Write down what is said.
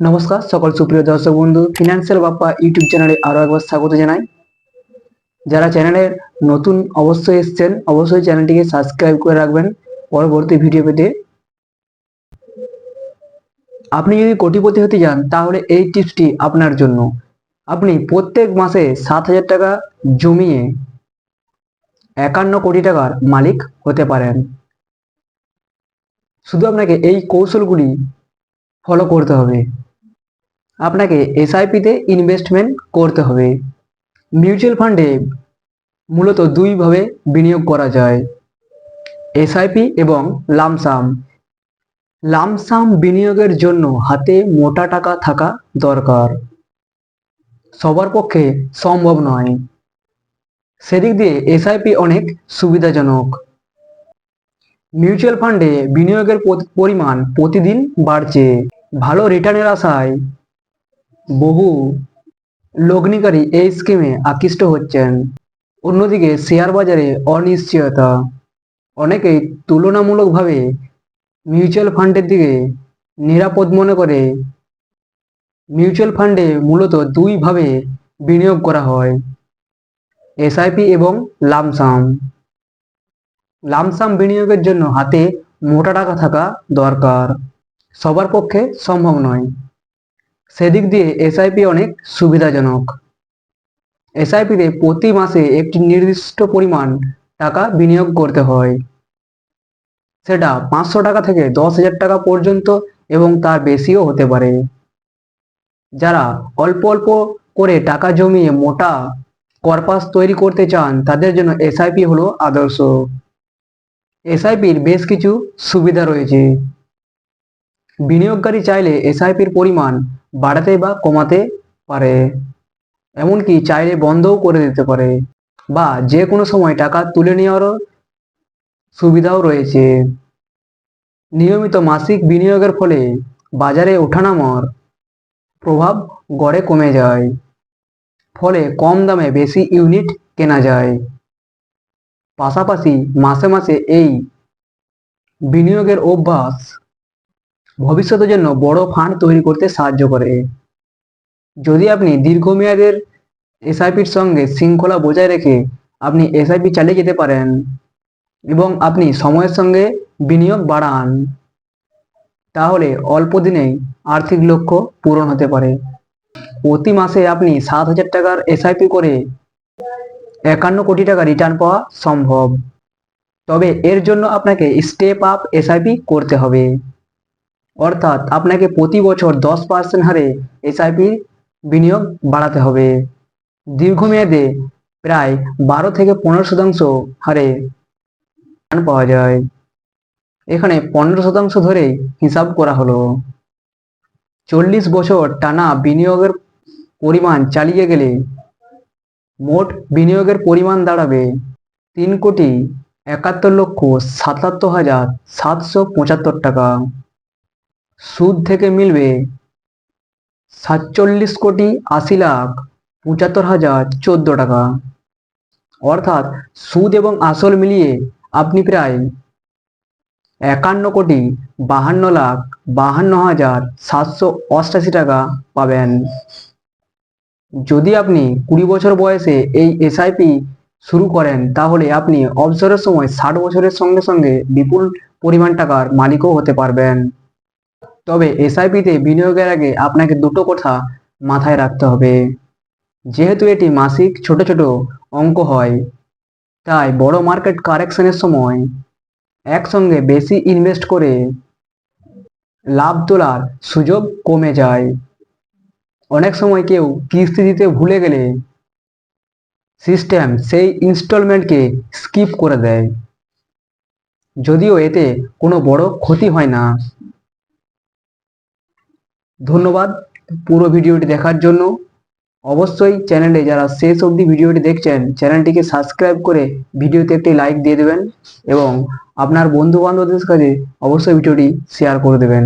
নমস্কার, সকল সুপ্রিয় দর্শক বন্ধু ফিনান্সিয়াল বাপ্পা ইউটিউব চ্যানেলে আরও একবার স্বাগত জানাই। যারা চ্যানেলের নতুন অবশ্যই এসছেন, অবশ্যই চ্যানেলটিকে সাবস্ক্রাইব করে রাখবেন পরবর্তী ভিডিও পেতে। আপনি যদি কোটিপতি হতে চান তাহলে এই টিপসটি আপনার জন্য। আপনি প্রত্যেক মাসে সাত হাজার টাকা জমিয়ে একান্ন কোটি টাকার মালিক হতে পারেন। শুধু আপনাকে এই কৌশলগুলি ফলো করতে হবে। আপনাকে এসআইপিতে ইনভেস্টমেন্ট করতে হবে। মিউচুয়াল ফান্ডে মূলত দুইভাবে বিনিয়োগ করা যায়। এসআইপি এবং লামসাম লামসাম বিনিয়োগের জন্য হাতে মোটা টাকা থাকা দরকার। সবার পক্ষে সম্ভব নয়। সেদিক দিয়ে এসআইপি অনেক সুবিধাজনক। মিউচুয়াল ফান্ডে বিনিয়োগের পরিমাণ প্রতিদিন বাড়ছে। ভালো রিটার্নের আশায় বহু লগ্নিকারী এই স্কিমে আকৃষ্ট হচ্ছেন। অন্যদিকে শেয়ার বাজারে অনিশ্চয়তা। অনেকেই তুলনামূলকভাবে মিউচুয়াল ফান্ডের দিকে নিরাপদ মনে করে। মিউচুয়াল ফান্ডে মূলত দুইভাবে বিনিয়োগ করা হয়। এসআইপি এবং লামসাম লামসাম বিনিয়োগের জন্য হাতে মোটা টাকা থাকা দরকার। সবার পক্ষে সম্ভব নয়। সেদিক দিয়ে এসআইপি অনেক সুবিধাজনক। এসআইপিতে প্রতি মাসে একটি নির্দিষ্ট পরিমাণ টাকা বিনিয়োগ করতে হয়। সেটা পাঁচশো টাকা থেকে দশ হাজার টাকা পর্যন্ত এবং তার বেশিও হতে পারে। যারা অল্প অল্প করে টাকা জমিয়ে মোটা কর্পাস তৈরি করতে চান, তাদের জন্য এসআইপি হলো আদর্শ। এসআইপির বেশ কিছু সুবিধা রয়েছে। বিনিয়োগকারী চাইলে এসআইপির পরিমাণ বাড়াতে বা কমাতে পারে। এমনকি চাইলে বন্ধও করে দিতে পারে বা যে কোনো সময় টাকা তুলে নেওয়ারও সুবিধাও রয়েছে। নিয়মিত মাসিক বিনিয়োগের ফলে বাজারে ওঠানামার প্রভাব গড়ে কমে যায়, ফলে কম দামে বেশি ইউনিট কেনা যায়। পাশাপাশি মাসে মাসে এই বিনিয়োগের অভ্যাস ভবিষ্যতের জন্য বড় ফান্ড তৈরি করতে সাহায্য করে। যদি আপনি দীর্ঘমেয়াদের এসআইপির সঙ্গে শৃঙ্খলা বজায় রেখে আপনি এসআইপি চালিয়ে যেতে পারেন এবং আপনি সময়ের সঙ্গে বিনিয়োগ বাড়ান, তাহলে অল্প দিনেই আর্থিক লক্ষ্য পূরণ হতে পারে। প্রতি মাসে আপনি সাত হাজার টাকার এসআইপি করে একান্ন কোটি টাকা রিটার্ন পাওয়া সম্ভব। তবে এর জন্য আপনাকে স্টেপ আপ এসআইপি করতে হবে। অর্থাৎ আপনাকে প্রতি বছর দশ পার্সেন্ট হারে এসআইপি বিনিয়োগ বাড়াতে হবে। দীর্ঘমেয়াদে প্রায় বারো থেকে পনেরো শতাংশ হারে পাওয়া যায়। এখানে পনেরো শতাংশ ধরে হিসাব করা হলো। চল্লিশ বছর টানা বিনিয়োগের পরিমাণ চালিয়ে গেলে মোট বিনিয়োগের পরিমাণ দাঁড়াবে তিন কোটি একাত্তর লক্ষ সাতাত্তর হাজার সাতশো পঁচাত্তর টাকা। সুদ থেকে মিলবে সাতচল্লিশ কোটি আশি লাখ পঁচাত্তর হাজার চোদ্দ টাকা। অর্থাৎ সুদ এবং আসল মিলিয়ে আপনি প্রায় একান্ন কোটি বাহান্ন লাখ বাহান্ন হাজার সাতশো অষ্টাশি টাকা পাবেন। যদি আপনি কুড়ি বছর বয়সে এই এসআইপি শুরু করেন, তাহলে আপনি অবসরের সময় ষাট বছরের সঙ্গে সঙ্গে বিপুল পরিমাণ টাকার মালিকও হতে পারবেন। তবে এসআইপিতে বিনিয়োগের আগে আপনাকে দুটো কথা মাথায় রাখতে হবে। যেহেতু এটি মাসিক ছোট ছোট অঙ্ক হয়, তাই বড় মার্কেট কারেকশনের সময় একসঙ্গে বেশি ইনভেস্ট করে লাভ তোলার সুযোগ কমে যায়। অনেক সময় কেউ কিস্তি দিতে ভুলে গেলে সিস্টেম সেই ইনস্টলমেন্টকে স্কিপ করে দেয়, যদিও এতে কোনো বড় ক্ষতি হয় না। ধন্যবাদ পুরো ভিডিওটি দেখার জন্য। অবশ্যই চ্যানেলে যারা শেষ অবধি ভিডিওটি দেখছেন, চ্যানেলটিকে সাবস্ক্রাইব করে ভিডিওতে একটি লাইক দিয়ে দেবেন এবং আপনার বন্ধু বান্ধবদের কাছে অবশ্যই ভিডিওটি শেয়ার করে দেবেন।